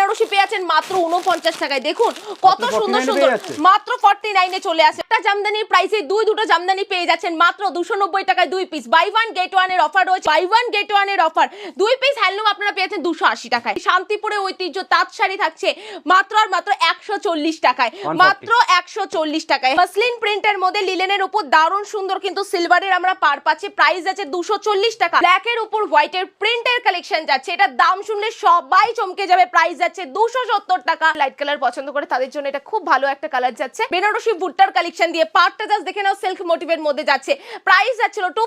বেনারসি পেয়ে আছেন মাত্র উনপঞ্চাশ টাকায়। দেখুন কত সুন্দর সুন্দর। মাত্র ফর্টি নাইনে চলে আসে। একটা জামদানির প্রাইসে দুই দুটো জামদানি পেয়ে যাচ্ছেন মাত্র দুশো নব্বই টাকায় দুই পিস বাই ওয়ান গেট ওয়ানের অফার রয়েছে। বাই ওয়ান গেট ওয়ানের অফার দুই পিস হ্যান্ডলুম আপনারা পেয়েছেন দুশো আশি টাকায়। শান্তিপুরে ঐতিহ্য তাঁত শাড়ি থাকছে মাত্র আর মাত্র একশো চল্লিশ টাকায়। মাত্র একশো চল্লিশ টাকায়। মাসলিন প্রিন্টের মধ্যে লিলেনের উপর দারুণ সুন্দর কিন্তু সিলভারের আমরা পার পাচ্ছি। প্রাইস আছে দুশো চল্লিশ টাকা। ব্ল্যাকের উপর হোয়াইটের প্রিন্টের কালেকশন যাচ্ছে। এটার দাম শুনলে সবাই চমকে যাবে। প্রাইস যাচ্ছে দুশো সত্তর টাকা। লাইট কালার পছন্দ করে তাদের জন্য এটা খুব ভালো একটা কালার যাচ্ছে। বেনারসি ভুট্টার কালেকশন দিয়ে পার্টটা জাস্ট দেখে নাও সিল্ক মোটিভের মধ্যে যাচ্ছে। প্রাইস যাচ্ছিল টু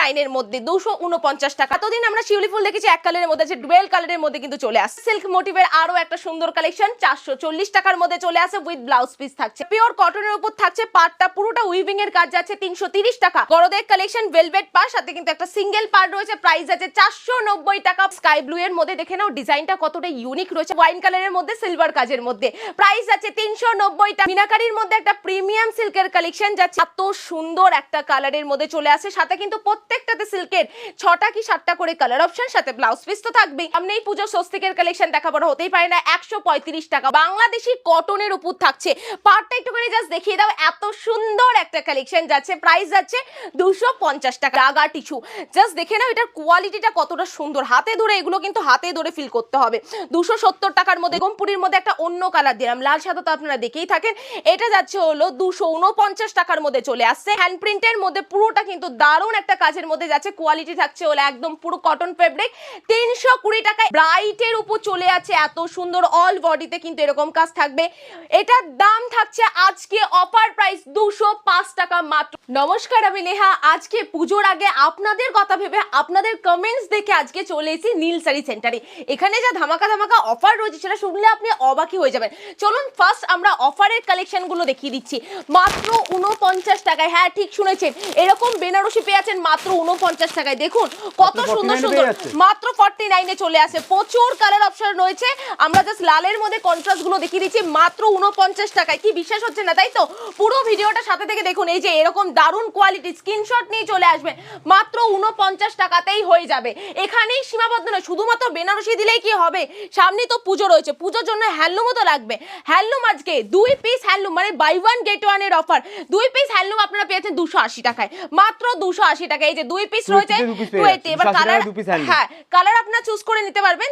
নাইনের মধ্যে, দুশো উনপঞ্চাশ টাকা। এতদিন আমরা শিউলি ফুল দেখেছি, এক কালারের মধ্যে আছে ডুয়েল কালারের মধ্যে কিন্তু চলে আসছে। সিল্ক মোটিভের আরও একটা সুন্দর কালেকশন চারশো চল্লিশ টাকার মধ্যে চলে আসে উইথ ব্লাউজ পিস থাকছে। পিওর কটনের উপর থাকছে পার্টটা পুরোটা উইভিং এর কাজ যাচ্ছে, তিনশো তিরিশ টাকা। বড়দের কালেকশন ভেলভেট পার সাথে কিন্তু একটা সিঙ্গেল পার্ট রয়েছে প্রাইস আছে চারশো নব্বই টাকা। স্কাই ব্লু এর মধ্যে দেখে নাও ডিজাইনটা কতটা ইউনিক রয়েছে। ওয়াইন কালারের মধ্যে সিলভার কাজের মধ্যে। প্রাইস আছে তিনশো নব্বই টাকা মিনাকারির মধ্যে একটা প্রিমিয়াম সিল্কের কালেকশন যাচ্ছে। এত সুন্দর একটা কালারের মধ্যে চলে আসে। সাথে কিন্তু প্রত্যেকটাতে সিল্কের ছটা কি সাতটা করে কালার অপশন সাথে ব্লাউজ পিস তো থাকবেই। সামনে এই পুজো স্বস্তিকের কালেকশন দেখা বড় হতেই পারে না একশো পঁয়ত্রিশ টাকা। বাংলাদেশি কটনের উপর থাকছে। পার্টটা একটু করে জাস্ট দেখিয়ে দাও। এত সুন্দর একটা কালেকশন যাচ্ছে। প্রাইস যাচ্ছে দুশো পঞ্চাশ টাকা। আগা টিস্যু জাস্ট দেখে নাও, এটার কোয়ালিটিটা কতটা সুন্দর। হাতে ধরে, এগুলো কিন্তু হাতে ধরে ফিল করতে হবে। দুশো টাকার মধ্যে গমপুরির মধ্যে একটা অন্য কালার দিলাম লাল সাদা তো আপনারা দেখেই থাকেন। এটা যাচ্ছে হলো দুশো উনপঞ্চাশ টাকার মধ্যে চলে আসছে। হ্যান্ড প্রিন্টের মধ্যে পুরোটা কিন্তু দারুণ একটা কাজের মধ্যে যাচ্ছে। কোয়ালিটি থাকছে হলো একদম পুরো কটন ফেব্রিক তিনশো কুড়ি টাকায় ব্রাইটের উপর চলে আছে। এত সুন্দর অল বডিতে কিন্তু এরকম কাজ থাকবে। এটার দাম থাকছে আজকে অফার প্রাইস দুশো পাঁচ টাকা মাত্র। নমস্কার, আমি নেহা। আজকে পুজোর আগে আপনাদের কথা ভেবে আপনাদের কমেন্টস দেখে আজকে চলে এসেছি নীল শাড়ি সেন্টারে এখানে যা ধামাকা ধামাকা অফার রয়েছে সেটা শুনলে আপনি অবাকই হয়ে যাবেন। চলুন ফার্স্ট আমরা অফারের কালেকশনগুলো দেখিয়ে দিচ্ছি। মাত্র উনপঞ্চাশ টাকায় হ্যাঁ ঠিক শুনেছেন। এরকম বেনারসি পেয়ে আছেন মাত্র উনপঞ্চাশ টাকায়। দেখুন কত সুন্দর সুন্দর। মাত্র ফর্টি নাইনে চলে আসে। প্রচুর কালার অপশন রয়েছে। আমরা জাস্ট লালের মধ্যে কন্ট্রাস্টগুলো দেখিয়ে দিচ্ছি। মাত্র উনপঞ্চাশ টাকায়। কি বিশ্বাস হচ্ছে না তাই তো? পুরো ভিডিওটা সাথে থেকে দেখুন। এই যে এরকম দারুণ কোয়ালিটি স্ক্রিনশট নিয়ে চলে আসবে। মাত্র উনপঞ্চাশ টাকাতেই হয়ে যাবে। এখানেই সীমাবদ্ধ নয়। শুধুমাত্র বেনারসি দিলেই কি হবে? সামনে তো পুজো রয়েছে। পুজোর জন্য হ্যান্ডলুমও তো লাগবে। হ্যান্ডলুম আজকে দুই পিস হ্যান্ডলুম মানে বাই ওয়ান গেট ওয়ানের অফার দুই পিস হ্যান্ডলুম আপনারা পেয়েছেন দুশো আশি টাকায়। মাত্র দুশো আশি টাকায়। এই যে দুই পিস রয়েছে piece এ দু piece পেয়ে 280 যাচ্ছে। এবার কালার। হ্যাঁ কালার আপনারা চুজ করে নিতে পারবেন।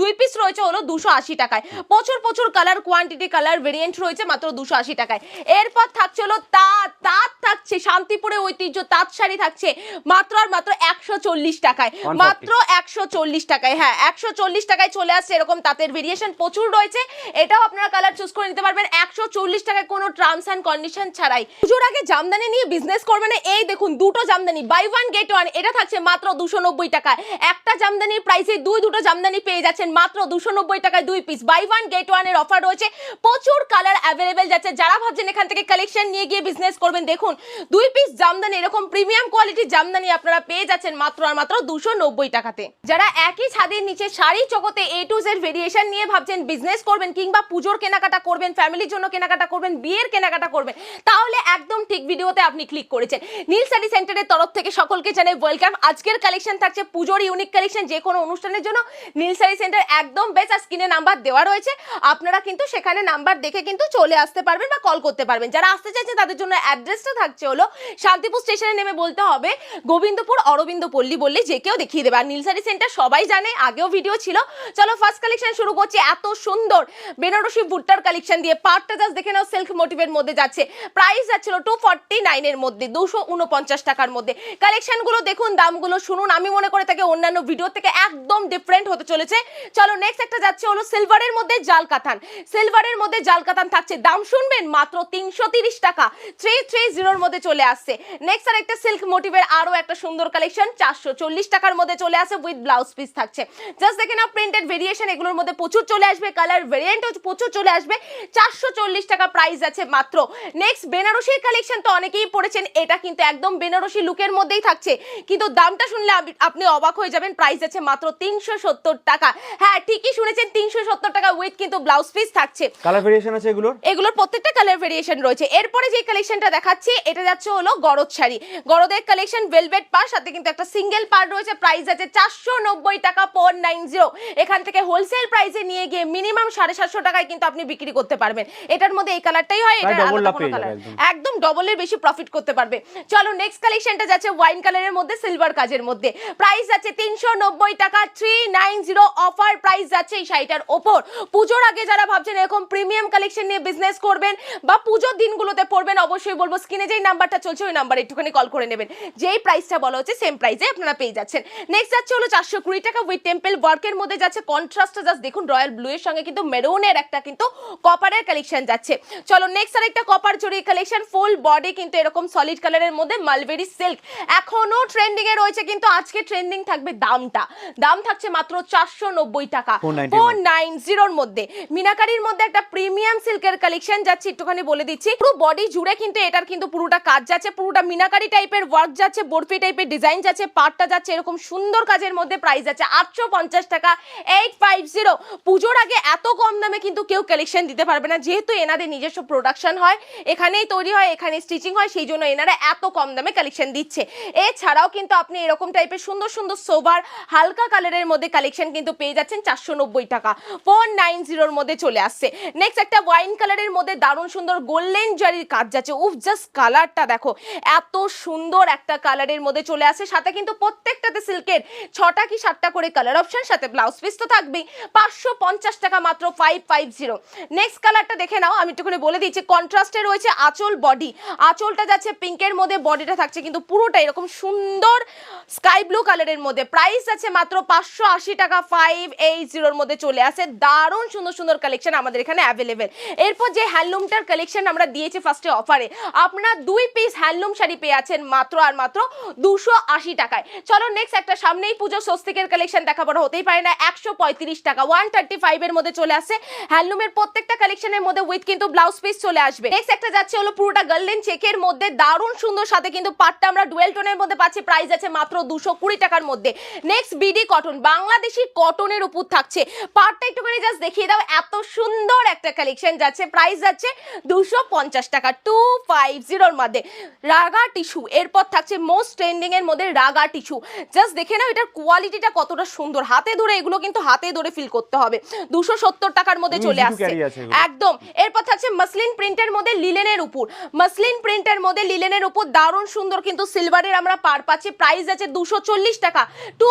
দুই পিস রয়েছে হলো দুশো আশি টাকায়। প্রচুর প্রচুর কালার কোয়ান্টিটি কালার ভেরিয়েন্ট রয়েছে মাত্র দুশো আশি টাকায়। এরপর থাকছে হলো তাঁত। তাঁত থাকছে শান্তিপুরে ঐতিহ্য তাঁত শাড়ি থাকছে মাত্র আর মাত্র একশো চল্লিশ টাকায়। মাত্র একশো চল্লিশ টাকায় হ্যাঁ একশো চল্লিশ টাকায় চলে আসছে এরকম তাঁতের ভেরিয়েশন প্রচুর রয়েছে, এটাও আপনারা কালার চুজ করে নিতে পারবেন। একশো চল্লিশ টাকায় কোনো টার্মস অ্যান্ড কন্ডিশন ছাড়াই। পুজোর আগে জামদানি নিয়ে বিজনেস করবেন এই দেখুন, দুটো jamdani buy one get one এটা থাকছে মাত্র দুশো নব্বই টাকায়। একটা জামদানির প্রাইসে দুই দুটো জামদানি পেয়ে যাচ্ছেন মাত্র দুশো নব্বই টাকায় দুই পিস বাই ওয়ান গেট ওয়ানের অফার রয়েছে, প্রচুর কালার অ্যাভেলেবেল যাচ্ছে। যারা ভাবছেন এখান থেকে কালেকশন নিয়ে গিয়ে বিজনেস করবেন, দেখুন, দুই পিস জামদানি, এরকম প্রিমিয়াম কোয়ালিটির জামদানি আপনারা পেয়ে যাচ্ছেন মাত্র আর মাত্র দুশো নব্বই টাকাতে। যারা একই ছাদের নিচে, শাড়ি জগতে এ টু জেড ভেরিয়েশন নিয়ে ভাবছেন বিজনেস করবেন কিংবা পুজোর কেনাকাটা করবেন ফ্যামিলির জন্য কেনাকাটা করবেন, বিয়ের কেনাকাটা করবেন, তাহলে একদম ঠিক ভিডিওতে আপনি ক্লিক করেছেন। নীল শাড়ি সেন্টারের তরফ থেকে সকলকে জানাই ওয়েলকাম আজকের কালেকশন থাকছে পুজোর ইউনিক কালেকশন যে কোনো অনুষ্ঠানের জন্য নীল শাড়ি সেন্টার একদম বেস্ট আর স্ক্রিনে নাম্বার দেওয়া রয়েছে। আপনারা কিন্তু সেখানে নাম্বার দেখে কিন্তু চলে আসতে পারবেন বা কল করতে পারবেন। যারা আসতে চাইছেন, তাদের জন্য অ্যাড্রেসটা থাকছে হলো শান্তিপুর স্টেশনে নেমে বলতে হবে গোবিন্দপুর অরবিন্দ পল্লী বললে যে কেউ দেখিয়ে দেবে। আর নীল শাড়ি সেন্টার সবাই জানে, আগেও ভিডিও ছিল। চলো ফার্স্ট কালেকশন শুরু করছি, এত সুন্দর। বেনারসি ভুট্টার কালেকশন দিয়ে পার্টটা জাস্ট দেখে নাও সিল্ক মোটিভের মধ্যে যাচ্ছে। প্রাইস যাচ্ছিল টু ফর্টি নাইনের মধ্যে, দুশো উনপঞ্চাশ টাকার মধ্যে। কালেকশনগুলো দেখুন, দামগুলো শুনুন। আমি মনে করে থাকে অন্যান্য ভিডিও থেকে একদম ডিফারেন্ট হতে চলেছে। চলো নেক্সট একটা যাচ্ছে হলো সিলভারের মধ্যে জাল কাতান সিলভারের মধ্যে জাল কাতান থাকছে। দাম শুনবেন মাত্র তিনশো টাকা। থ্রি থ্রি জিরোর মধ্যে চলে আসছে। নেক্সট আর একটা সিল্ক মোটিভের আরও একটা সুন্দর কালেকশন চারশো চল্লিশ টাকার মধ্যে চলে আসে উইথ ব্লাউজ পিস থাকছে। জাস্ট দেখে নাও প্রিন্টেড ভেরিয়েশন এগুলোর মধ্যে প্রচুর চলে আসবে কালার ভেরিয়েন্টও প্রচুর চলে আসবে। চারশো চল্লিশ টাকা প্রাইস আছে মাত্র। নেক্সট বেনারসির কালেকশন তো অনেকেই পড়েছেন এটা কিন্তু একদম বেনারসি লুকের মধ্যেই থাকছে। কিন্তু দামটা শুনলে আপনি অবাক হয়ে যাবেন প্রাইস আছে মাত্র তিনশো সত্তর টাকা। হ্যাঁ ঠিকই শুনেছেন তিনশো সত্তর টাকা উইথ কিন্তু ব্লাউজ পিস থাকছে। কালার ভেরিয়েশন আছে এগুলোর? এগুলোর প্রত্যেকটা কালার ভেরিয়েশন রয়েছে। এরপরে যে কালেকশনটা দেখাচ্ছি এটা যাচ্ছে হলো গরদ শাড়ি। গরদের কালেকশন ভেলভেট পার সাথে কিন্তু একটা সিঙ্গেল পার রয়েছে প্রাইস আছে চারশো নব্বই টাকা পর নাইন জিরো এখান থেকে হোলসেল প্রাইসে নিয়ে গিয়ে মিনিমাম সাড়ে সাতশো টাকায় কিন্তু আপনি বিক্রি করতে পারবেন। এটার মধ্যে এই কালারটাই হয় এটা আলাদা কোনো কালার একদম। একদম ডবলের বেশি প্রফিট করতে পারবে। চলো নেক্সট কালেকশনটা যাচ্ছে ওয়াইন কালারের মধ্যে সিলভার কাজের মধ্যে। প্রাইস আছে তিনশো নব্বই টাকা three nine zero offer price যাচ্ছে এই শাড়িটার ওপর। পুজোর আগে যারা ভাবছেন এরকম প্রিমিয়াম কালেকশন নিয়ে বিজনেস করবেন বা পুজোর দিনগুলোতে পড়বেন অবশ্যই বলব স্ক্রিনে যেই নাম্বারটা চলছে ওই নাম্বার একটুখানি কল করে নেবেন। যেই প্রাইসটা বলা হচ্ছে সেম প্রাইসে আপনারা পেয়ে যাচ্ছেন। নেক্সট যাচ্ছে হলো চারশো কুড়ি টাকা উইথ টেম্পল ওয়ার্কের মধ্যে যাচ্ছে কন্ট্রাস্টটা জাস্ট দেখুন রয়্যাল ব্লু এর সঙ্গে কিন্তু মেরুনের একটা কিন্তু কপারের কালেকশন যাচ্ছে। চলো নেক্সট আর একটা copper zari collection full body কিন্তু এরকম সলিড কালারের মধ্যে মালবেরি সিল্ক এখনও ট্রেন্ডিং এ রয়েছে কিন্তু আজকে ট্রেন্ডিং থাকবে দামটা। দাম থাকছে মাত্র চারশো নব্বই টাকা। 490 ফোর নাইন জিরোর মধ্যে। মিনাকারির মধ্যে একটা প্রিমিয়াম সিল্কের কালেকশন যাচ্ছে একটুখানি বলে দিচ্ছি। পুরো বডি জুড়ে কিন্তু এটার কিন্তু পুরোটা কাজ যাচ্ছে পুরোটা মিনাকারি টাইপের ওয়ার্ক যাচ্ছে বরফি টাইপের ডিজাইন যাচ্ছে পাটটা যাচ্ছে এরকম সুন্দর কাজের মধ্যে প্রাইস যাচ্ছে। আটশো পঞ্চাশ টাকা এইট ফাইভ জিরো পুজোর আগে এত কম দামে কিন্তু কেউ কালেকশন দিতে পারবে না। যেহেতু এনাদের নিজস্ব প্রোডাকশন হয়, এখানেই তৈরি হয়, এখানে স্টিচিং হয়, সেই জন্য এনারা এত কম দামে কালেকশন দিচ্ছে। এছাড়াও কিন্তু আপনি এরকম টাইপের সুন্দর সুন্দর সোভার হালকা কালারের মধ্যে কালেকশন কিন্তু পেয়ে যাচ্ছেন চারশো নব্বই টাকা। ফোর নাইন জিরোর মধ্যে চলে আসছে। নেক্সট একটা ওয়াইন কালারের মধ্যে দারুণ সুন্দর গোল্ডেন জারির কাজ যাচ্ছে। উফ জাস্ট কালারটা দেখো। এত সুন্দর একটা কালারের মধ্যে চলে আসে সাথে কিন্তু প্রত্যেকটাতে সিল্কের ছটা কি সাতটা করে কালার অপশন সাথে ব্লাউজ পিস তো থাকবেই। পাঁচশো পঞ্চাশ টাকা মাত্র ফাইভ ফাইভ জিরো নেক্সট কালারটা দেখে নাও, আমি একটুখানি বলে দিচ্ছি। কন্ট্রাস্টে রয়েছে আঁচল বডি আঁচলটা যাচ্ছে পিঙ্কের মধ্যে বডিটা থাকছে কিন্তু পুরোটা এরকম সুন্দর স্কাই ব্লু কালারের মধ্যে। প্রাইস আছে মাত্র পাঁচশো আশি টাকা ফাইভ এইট জিরোর মধ্যে চলে আসে। দারুণ সুন্দর সুন্দর কালেকশন আমাদের এখানে অ্যাভেলেবেল এরপর যে হ্যান্ডলুমটার কালেকশন আমরা দিয়েছি ফার্স্টে অফারে আপনার দুই পিস হ্যান্ডলুম শাড়ি পেয়ে আছেন মাত্র আর মাত্র দুশো টাকায়। চলো নেক্সট একটা সামনেই পুজো স্বস্তিকের কালেকশন দেখা বড় হতেই পারে না, একশো পঁয়ত্রিশ টাকা। ওয়ান থার্টি ফাইভের মধ্যে চলে আসে। হ্যান্ডলুমের প্রত্যেকটা কালেকশনের মধ্যে উইথ কিন্তু ব্লাউজ পিস চলে আসবে। নেক্সট একটা যাচ্ছে হলো পুরোটা গোল্ডেন চেকের মধ্যে দারুণ সুন্দর সাথে কিন্তু পাটটা আমরা ডুয়েল টোনের মধ্যে পাচ্ছি। প্রাইস আছে মাত্র দুশো কুড়ি টাকার মধ্যে। নেক্সট বিডি কটন বাংলাদেশি কটনের উপর থাকছে। পাটটা একটুখানি জাস্ট দেখিয়ে দাও। এত সুন্দর একটা কালেকশন যাচ্ছে। প্রাইস যাচ্ছে দুশো পঞ্চাশ টাকা টু ফাইভ জিরোর মধ্যে। রাগা টিস্যু এরপর থাকছে মোস্ট ট্রেন্ডিং এর মধ্যে রাগা টিস্যু জাস্ট দেখে নাও এটার কোয়ালিটিটা কতটা সুন্দর। হাতে ধরে এগুলো কিন্তু হাতে ধরে ফিল করতে হবে। দুশো সত্তর টাকার মধ্যে চলে আসছে। একদম। এরপর থাকছে মাসলিন প্রিন্টের মধ্যে লিলেনের উপর। মাসলিন প্রিন্টের মধ্যে লিলেনের উপর দারুণ সুন্দর কিন্তু সিলভারের আমরা পার পাচ্ছি। প্রাইস আছে দুশো টাকা। টু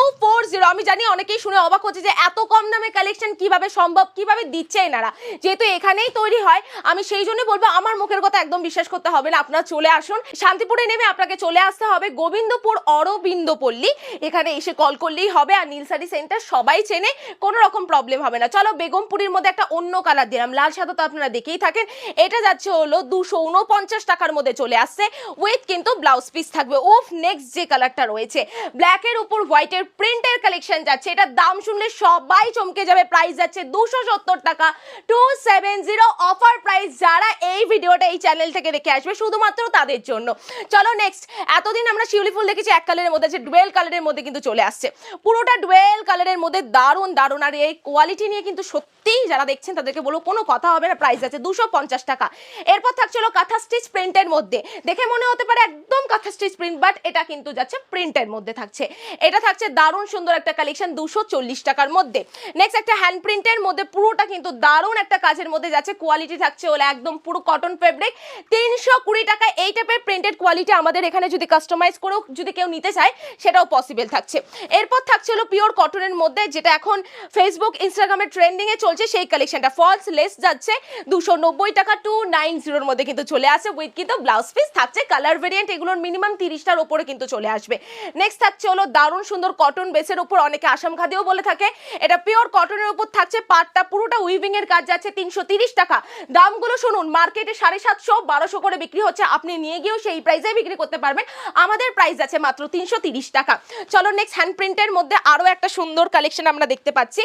আমি জানি অনেকেই শুনে অবাক হচ্ছে যে এত কম দামে কালেকশন কীভাবে সম্ভব কীভাবে দিচ্ছে এনারা? যেহেতু এখানেই তৈরি হয় আমি সেই জন্য বলব আমার মুখের কথা একদম বিশ্বাস করতে হবে না। আপনারা চলে আসুন। শান্তিপুরে নেমে আপনাকে চলে আসতে হবে গোবিন্দপুর অরবিন্দপল্লী। এখানে এসে কল করলেই হবে আর নীলসারি সেন্টার সবাই চেনে কোনো রকম প্রবলেম হবে না। চলো বেগমপুরীর মধ্যে একটা অন্য কালার দিলাম লাল সাদা তো আপনারা দেখেই থাকেন। এটা যাচ্ছে হলো দুশো উনপঞ্চাশ টাকার মধ্যে চলে আসছে। উইথ কিন্তু ব্লাউজ পিস থাকবে। ওফ নেক্সট যে কালারটা রয়েছে ব্ল্যাকের উপর হোয়াইটের প্রিন্টের কালেকশন যাচ্ছে। এটা দাম শুনলে সবাই চমকে যাবে। প্রাইস যাচ্ছে দুশো সত্তর টাকা। Two seven zero offer price যারা এই ভিডিওটা এই চ্যানেল থেকে দেখে আসবে, শুধুমাত্র তাদের জন্য। চলো নেক্সট এতদিন আমরা শিউলি ফুল দেখেছি, এক কালারের মধ্যে আছে ডুয়েল কালারের মধ্যে কিন্তু চলে আসছে। পুরোটা ডুয়েল কালারের মধ্যে দারুণ দারুণ। আর এই কোয়ালিটি নিয়ে কিন্তু সত্যিই যারা দেখছেন তাদেরকে বলব, কোনো কথা হবে না প্রাইস আছে দুশো পঞ্চাশ টাকা। এরপর থাকছিল কাঁথা স্টিচ প্রিন্টের মধ্যে। দেখে মনে হতে পারে একদম কাঁথা স্টিচ প্রিন্ট বাট এটা কিন্তু যাচ্ছে প্রিন্টের মধ্যে থাকছে। এটা থাকছে দারুণ সুন্দর একটা কালেকশন দুশো চল্লিশ টাকার মধ্যে। নেক্সট একটা হ্যান্ড প্রিন্টের মধ্যে পুরোটা কিন্তু দারুণ একটা কাজের মধ্যে যাচ্ছে। কোয়ালিটি থাকছে ওলা একদম পুরো কটন ফেব্রিক তিনশো কুড়ি টাকা এই টাইপের প্রিন্টেড কোয়ালিটি আমাদের এখানে যদি কাস্টমাইজ করেও যদি কেউ নিতে চায়, সেটাও পসিবল থাকছে। এরপর থাকছে হলো পিওর কটনের মধ্যে, যেটা এখন ফেসবুক ইনস্টাগ্রামে ট্রেন্ডিং এ চলছে সেই কালেকশনটা ফলস লেস যাচ্ছে দুশো নব্বই টাকা টু নাইন জিরোর মধ্যে কিন্তু চলে আসে উইথ কিন্তু ব্লাউজ পিস থাকছে কালার ভেরিয়েন্ট এগুলোর মিনিমাম তিরিশটার ওপরে কিন্তু চলে আসবে। নেক্সট থাকছে হলো দারুণ সুন্দর কটন বেসের উপর অনেকে আসাম খাদিও বলে থাকে। এটা পিওর কটনের উপর থাকছে, পাটটা পুরোটা উইভিং এর কাজ যাচ্ছে, তিনশো টাকা। দামগুলো শুনুন, মার্কেটে সাড়ে সাতশো, বারোশো করে বিক্রি হচ্ছে। আপনি নিয়ে গিয়েও সেই প্রাইসে বিক্রি করতে পারবেন। আমাদের প্রাইস আছে মাত্র তিনশো টাকা। চলো নেক্সট হ্যান্ড প্রিন্টের মধ্যে আরও একটা সুন্দর কালেকশন আমরা দেখতে পাচ্ছি।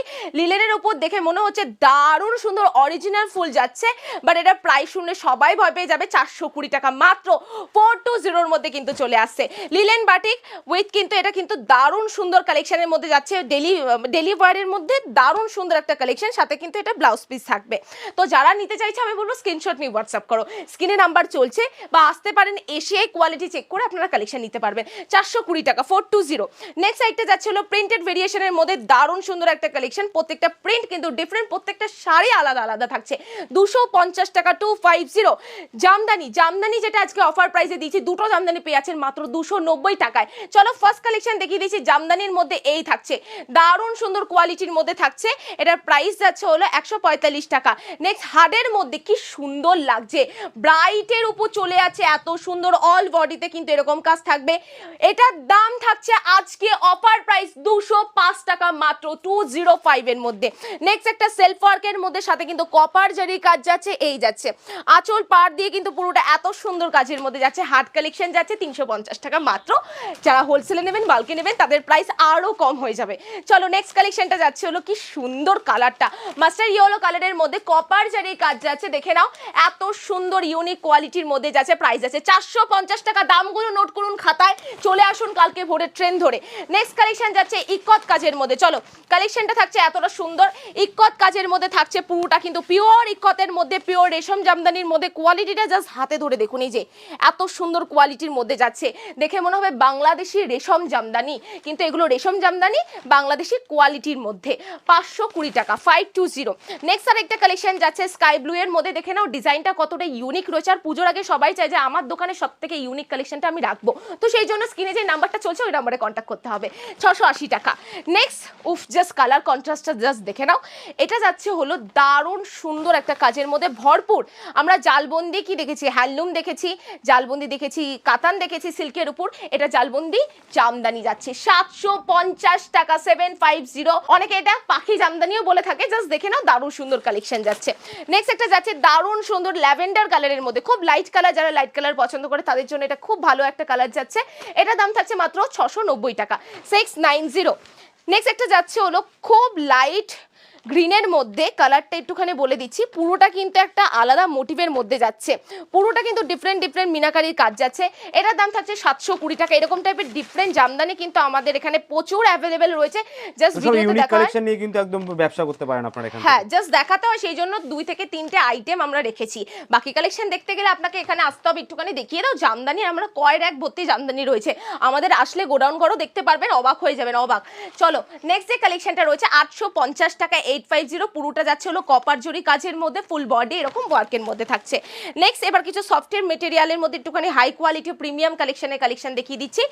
লিলেনের উপর দেখে মনে হচ্ছে দারুণ সুন্দর অরিজিনাল ফুল যাচ্ছে বাট এটা প্রাইস শুনলে সবাই ভয় পেয়ে যাবে। চারশো কুড়ি টাকা মাত্র ফোর টু জিরোর মধ্যে কিন্তু চলে আসছে। লিলেন বাটিক উইথ কিন্তু এটা কিন্তু দারুণ সুন্দর কালেকশনের মধ্যে যাচ্ছে। ডেলি ডেলি ওয়ারের মধ্যে দারুণ সুন্দর একটা কালেকশন সাথে কিন্তু এটা ব্লাউজ পিস থাকবে। তো যারা নিতে চাইছে, আমি বলব স্ক্রিনশট নিয়ে হোয়াটসঅ্যাপ করো। স্ক্রিনে নাম্বার চলছে বা আসতে পারেন, এসে কোয়ালিটি চেক করে আপনারা কালেকশন নিতে পারবেন। চারশো কুড়ি টাকা ফোর টু জিরো নেক্সট সাইডটা যাচ্ছে হলো প্রিন্টেড ভেরিয়েশনের মধ্যে দারুণ সুন্দর একটা কালেকশন প্রত্যেকটা প্রিন্ট কিন্তু ডিফারেন্ট প্রত্যেকটা শাড়ি আলাদা আলাদা থাকছে। দুশো পঞ্চাশ টাকা two five zero jamdani jamdani যেটা আজকে অফার প্রাইসে দিয়েছি, দুটো জামদানি পেয়ে যাচ্ছেন মাত্র দুশো নব্বই টাকায়। চলো ফার্স্ট কালেকশন দেখিয়ে দিয়েছি, জামদানির মধ্যে এই থাকছে। দারুণ সুন্দর কোয়ালিটির মধ্যে থাকছে। এটার প্রাইস যাচ্ছে হলো একশো পঁয়তাল্লিশ টাকা। নেক্সট হার্ডের মধ্যে কি সুন্দর লাগছে। ব্রাইটের উপর চলে আছে এত সুন্দর অল বডিতে কিন্তু এরকম কাজ থাকবে। এটার দাম থাকছে আজকে অফার প্রাইস দুশো টাকা মাত্র টু জিরো ফাইভের মধ্যে। নেক্সট একটা সেলফ ওয়ার্কের মধ্যে সাথে কিন্তু কপার জারি কাজ যাচ্ছে, এই যাচ্ছে। আঁচল পার দিয়ে কিন্তু পুরোটা এত সুন্দর কাজের মধ্যে যাচ্ছে। হার্ড কালেকশন যাচ্ছে তিনশো পঞ্চাশ টাকা মাত্র। যারা হোলসেলে নেবেন বালকে নেবেন, তাদের প্রাইস আরও কম হয়ে যাবে। চলো নেক্সট কালেকশনটা যাচ্ছে হলো কি সুন্দর কালারটা মাস্টার ইয়েলো কালারের মধ্যে কপার জারির কাজ যাচ্ছে, দেখে নাও। এত সুন্দর ইউনিক কোয়ালিটির মধ্যে যাচ্ছে প্রাইস আছে চারশো পঞ্চাশ টাকা। দামগুলো নোট করুন খাতায়। চলে আসুন কালকে ভোরের ট্রেন ধরে। নেক্সট কালেকশন যাচ্ছে ইকত কাজের মধ্যে। চলো কালেকশনটা থাকছে এতটা সুন্দর ইকত কাজের মধ্যে থাকছে পুরোটা, কিন্তু পিওর ইকতের মধ্যে পিওর রেশম জামদানির মধ্যে কোয়ালিটিটা জাস্ট হাতে ধরে দেখুন। এই যে এত সুন্দর কোয়ালিটির মধ্যে যাচ্ছে, দেখে মনে হবে বাংলাদেশি রেশম জামদানি, কিন্তু এগুলো রেশম জামদানি বাংলাদেশি কোয়ালিটির মধ্যে। পাঁচশো কুড়ি টাকা ফাইভ টু জিরো নেক্সট আর একটা কালেকশন যাচ্ছে স্কাই ব্লু এর মধ্যে। দেখে নাও ডিজাইনটা কতটা ইউনিক রয়েছে। আর পুজোর আগে সবাই চায় যে আমার দোকানে সব থেকে ইউনিক কালেকশনটা আমি রাখব। তো সেই জন্য স্ক্রিনে যে নাম্বারটা চলছে, ওই নাম্বারে কন্ট্যাক্ট করতে হবে। ছশো আশি টাকা। নেক্সট উফ জাস্ট কালার কন্ট্রাস্টটা জাস্ট দেখে নাও, এটা যাচ্ছে হলো দারুণ সুন্দর একটা কাজের মধ্যে ভরপুর। আমরা জালবন্দি কি দেখেছি? হ্যান্ডলুম দেখেছি, জালবন্দি দেখেছি, কাতান দেখেছি সিল্কের উপর, এটা জালবন্দি জামদানি যাচ্ছে। সাতশো পঞ্চাশ টাকা সেভেন ফাইভ জিরো অনেকে এটা পাখি জামদানিও বলে থাকে জাস্ট দেখে নাও, দারুণ সুন্দর কালেকশন যাচ্ছে। নেক্সট একটা যাচ্ছে দারুণ সুন্দর ল্যাভেন্ডার কালারের মধ্যে। খুব লাইট কালার যারা লাইট কালার পছন্দ করে, তাদের জন্য এটা খুব ভালো একটা কালার যাচ্ছে। এটা দাম থাকছে মাত্র ছশো টাকা। সিক্স নাইন জিরো নেক্সট একটা যাচ্ছে হলো খুব লাইট গ্রিনের মধ্যে কালারটা একটুখানি বলে দিচ্ছি। পুরোটা কিন্তু একটা আলাদা মোটিভের মধ্যে যাচ্ছে। পুরোটা কিন্তু ডিফারেন্ট ডিফারেন্ট মিনাকারির কাজ যাচ্ছে। এটার দাম থাকছে সাতশো কুড়ি টাকা। এরকম টাইপের ডিফারেন্ট জামদানি কিন্তু আমাদের এখানে প্রচুর অ্যাভেলেবেল রয়েছে। জাস্ট ভিডিওতে দেখা নিয়ে কিন্তু একদম ব্যবসা করতে পারেন আপনারা এখানে হ্যাঁ জাস্ট দেখাতে হয় সেই জন্য দুই থেকে তিনটে আইটেম আমরা রেখেছি। বাকি কালেকশন দেখতে গেলে আপনাকে এখানে আসতে হবে। একটুখানি দেখিয়ে দাও জামদানি আমরা কয় র্যাক ভর্তি জামদানি রয়েছে। আমাদের আসলে গোডাউন ঘরও দেখতে পারবেন অবাক হয়ে যাবেন অবাক। চলো নেক্সট যে কালেকশনটা রয়েছে আটশো পঞ্চাশ টাকা এইট ফাইভ জিরো পুরোটা যাচ্ছে হলো কপার জরি কাজের মধ্যে ফুল বডি এরকম ওয়ার্কের মধ্যে থাকছে। নেক্সট এবার কিছু সফটওয়্যার মেটেরিয়ালের মধ্যে একটুখানি হাই কোয়ালিটি প্রিমিয়াম কালেকশনের কালেকশন দেখিয়ে দিচ্ছি।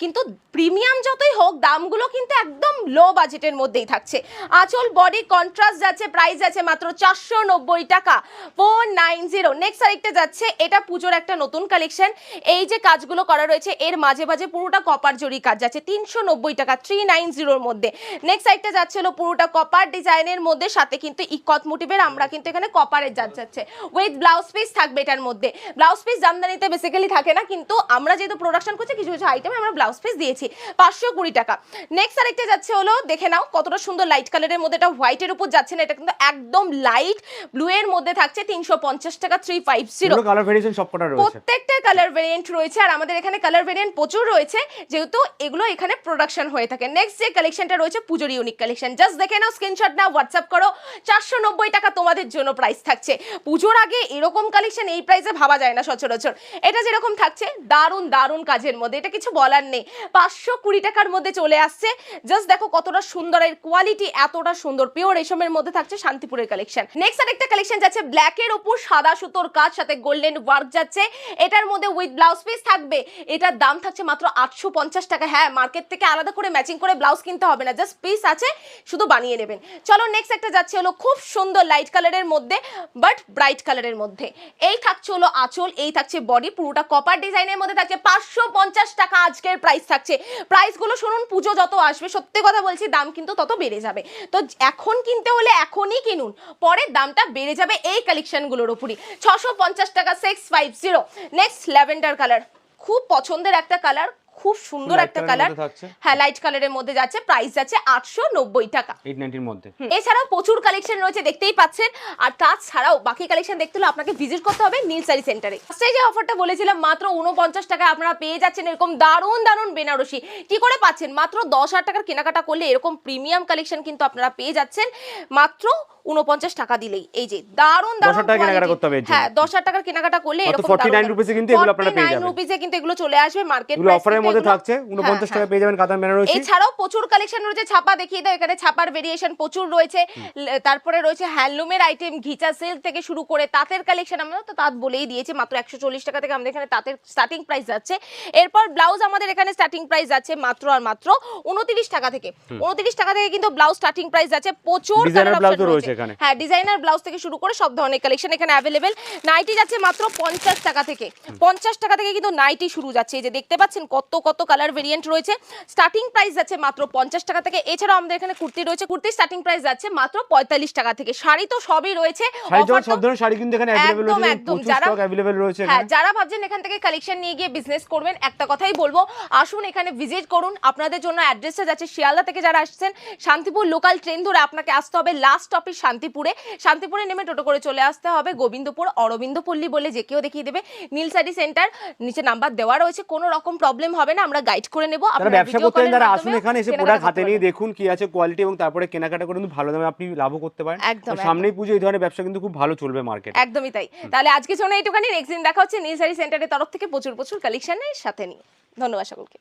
কিন্তু প্রিমিয়াম যতই হোক, দামগুলো কিন্তু একদম লো বাজেটের মধ্যেই থাকছে। আঁচল বডি কন্ট্রাস্ট যাচ্ছে প্রাইস আছে মাত্র চারশো নব্বই টাকা। ফোর নাইন জিরো নেক্সট আরেকটা যাচ্ছে, এটা পুজোর একটা নতুন কালেকশন এই যে কাজগুলো করা রয়েছে, এর মাঝে মাঝে পুরোটা কপার জরি কাজ যাচ্ছে, তিনশো নব্বই টাকা থ্রি নাইন জিরোর মধ্যে। নেক্সট আরেকটা যাচ্ছে হলো পুরোটা কপার ডিজাইনের মধ্যে সাথে কিন্তু ইকত মোটিভের আমরা কিন্তু এখানে কপারের যাচ যাচ্ছে। উইথ ব্লাউজ পিস থাকবে এটার মধ্যে। ব্লাউজ পিস জামদানিতে বেসিক্যালি থাকে না কিন্তু আমরা যেহেতু প্রোডাকশন করছি কিছু কিছু আইটেম আমরা ব্লাউজ পিস দিয়েছি পাঁচশো কুড়ি টাকা। নেক্সট আরেকটা যাচ্ছে হলো দেখে নাও কতটা সুন্দর লাইট কালারের মধ্যে এটা হোয়াইটের উপর যাচ্ছে না এটা কিন্তু একদম লাইট ব্লু এর মধ্যে থাকছে তিনশো পঞ্চাশ টাকা three five zero colour variation সব রয়েছে। প্রত্যেকটা কালার ভেরিয়েন্ট রয়েছে আর আমাদের এখানে কালার ভেরিয়েন্ট প্রচুর রয়েছে যেহেতু এগুলো এখানে প্রোডাকশন হয়ে থাকে। নেক্সট যে কালেকশনটা রয়েছে পুজোর ইউনিক কালেকশন জাস্ট দেখে নাও স্ক্রিনশট নাও হোয়াটসঅ্যাপ করো। চারশো নব্বই টাকা তোমাদের জন্য প্রাইস থাকছে। পুজোর আগে এরকম কালেকশন এই প্রাইসে ভাবা যায় না সচরাচর। এটা যেরকম থাকছে, দারুণ দারুণ কাজের মধ্যে। এটা কিছু বলার নেই। পাঁচশো কুড়ি টাকার মধ্যে চলে আসছে। জাস্ট দেখো কতটা সুন্দর এর কোয়ালিটি এতটা সুন্দর। পিওর রেশমের মধ্যে থাকছে শান্তিপুরের কালেকশন নেক্সট আরেকটা কালেকশন যাচ্ছে ব্ল্যাকের উপর সাদা সুতোর কাজ, সাথে গোল্ডেন ওয়ার্ক যাচ্ছে। এটার মধ্যে উইথ ব্লাউজ পিস থাকবে। এটার দাম থাকছে মাত্র আটশো পঞ্চাশ টাকা। হ্যাঁ মার্কেট থেকে আলাদা করে ম্যাচিং করে ব্লাউজ কিনতে হবে না। জাস্ট পিস আছে, শুধু বানিয়ে নেবেন। চলো নেক্সট একটা যাচ্ছে হলো খুব সুন্দর লাইট কালারের মধ্যে বাট ব্রাইট কালারের মধ্যে। এই থাকছে হলো আঁচল, এই থাকছে বডি পুরোটা কপার ডিজাইনের মধ্যে থাকছে। পাঁচশো পঞ্চাশ টাকা আজকের প্রাইস থাকছে। প্রাইসগুলো শুনুন, পুজো যত আসবে, সত্যি কথা বলছি, দাম কিন্তু তত বেড়ে যাবে। তো এখন কিনতে হলে এখনই কিনুন, পরে দামটা বেড়ে যাবে এই কালেকশনগুলোর উপরই। ছশো পঞ্চাশ টাকা six five zero next lavender colour খুব পছন্দের একটা কালার খুব সুন্দর একটা কালার হ্যাঁ লাইট কালারের মধ্যে যাচ্ছে প্রাইস যাচ্ছে আটশো নব্বই টাকা। মধ্যে। এছাড়াও প্রচুর কালেকশন রয়েছে দেখতেই পাচ্ছেন। আর তাছাড়াও বাকি কালেকশন দেখতে হলে আপনাকে ভিজিট করতে হবে নীল শাড়ি সেন্টারে ফার্স্টে যে অফারটা বলেছিলাম মাত্র উনপঞ্চাশ টাকায় আপনারা পেয়ে যাচ্ছেন এরকম দারুণ দারুণ বেনারসি। কি করে পাচ্ছেন? মাত্র দশ হাজার টাকার কেনাকাটা করলে এরকম প্রিমিয়াম কালেকশন কিন্তু আপনারা পেয়ে যাচ্ছেন মাত্র উনপঞ্চাশ টাকা দিলেই। এই যে দারুণ 10,000 দারুণ কেনাকাটা করতে হবে হ্যাঁ দশ হাজার টাকার কেনাকাটা করলে এরকম 49 রুপিসে কিন্তু এগুলো। রুপিসে কিন্তু চলে আসবে মার্কেট অফারের বেনারসির মধ্যে থাকছে উনপঞ্চাশ হ্যাঁ, টাকা পেয়ে যাবেন কাতান বেনারসি এছাড়াও প্রচুর কালেকশন রয়েছে ছাপা দেখিয়ে দাও এখানে ছাপার ভেরিয়েশন প্রচুর রয়েছে। তারপরে রয়েছে হ্যান্ডলুমের আইটেম ঘিচা সিল্ক থেকে শুরু করে তাঁতের কালেকশন আমরা তো তাঁত বলেই দিয়েছি মাত্র একশো চল্লিশ টাকা থেকে আমাদের এখানে তাঁতের স্টার্টিং প্রাইস যাচ্ছে। এরপর ব্লাউজ আমাদের এখানে স্টার্টিং প্রাইস যাচ্ছে মাত্র আর মাত্র উনত্রিশ টাকা থেকে। উনত্রিশ টাকা থেকে কিন্তু ব্লাউজ স্টার্টিং প্রাইস যাচ্ছে প্রচুর option ও রয়েছে এখানে। হ্যাঁ ডিজাইনার ব্লাউজ থেকে শুরু করে সব ধরনের কালেকশন এখানে অ্যাভেলেবেল নাইটি যাচ্ছে মাত্র পঞ্চাশ টাকা থেকে। পঞ্চাশ টাকা থেকে কিন্তু নাইটি শুরু যাচ্ছে এই যে দেখতে পাচ্ছেন কত কত কত কালার ভেরিয়েন্ট রয়েছে। স্টার্টিং প্রাইস যাচ্ছে মাত্র পঞ্চাশ টাকা থেকে। এছাড়াও আমাদের এখানে কুর্তি রয়েছে। কুর্তির স্টার্টিং প্রাইস যাচ্ছে মাত্র পঁয়তাল্লিশ টাকা থেকে। শাড়ি তো সবই রয়েছে। শাড়ি জগৎ Offer তো- সব ধরনের শাড়ি কিন্তু এখানে একদম, একদম। যারা- রয়েছে হ্যাঁ যারা ভাবছেন এখান থেকে কালেকশন নিয়ে গিয়ে বিজনেস করবেন একটা কথাই বলব আসুন এখানে ভিজিট করুন। আপনাদের জন্য অ্যাড্রেসটা যাচ্ছে শিয়ালদা থেকে যারা আসছেন শান্তিপুর লোকাল ট্রেন ধরে আপনাকে আসতে হবে। লাস্ট স্টপেজ শান্তিপুরে। শান্তিপুরে নেমে টোটো করে চলে আসতে হবে। গোবিন্দপুর অরবিন্দ পল্লী বলে যে কেউ দেখিয়ে দেবে। নীলসারি সেন্টার নিচে নাম্বার দেওয়া রয়েছে। কোনো রকম প্রবলেম হবে না আমরা গাইড করে নেব যারা আপনারা ব্যবসা করতে মাধ্যমেও আসুন এখানে এসে প্রোডাক্ট হাতে নিয়ে দেখুন কি আছে কোয়ালিটি এবং তারপরে কেনাকাটা করে কিন্তু ভালো দামে আপনি লাভও করতে পারেন। একদম, সামনেই পুজো এই ধরনের ব্যবসা কিন্তু খুব ভালো চলবে মার্কেট একদমই তাই। তাহলে আজকে শোনা এইটুখানি নেক্সট দিন দেখা হচ্ছে নিসারি সেন্টারের তরফ থেকে প্রচুর প্রচুর কালেকশনের সাথে নিয়ে। ধন্যবাদ সকলকে।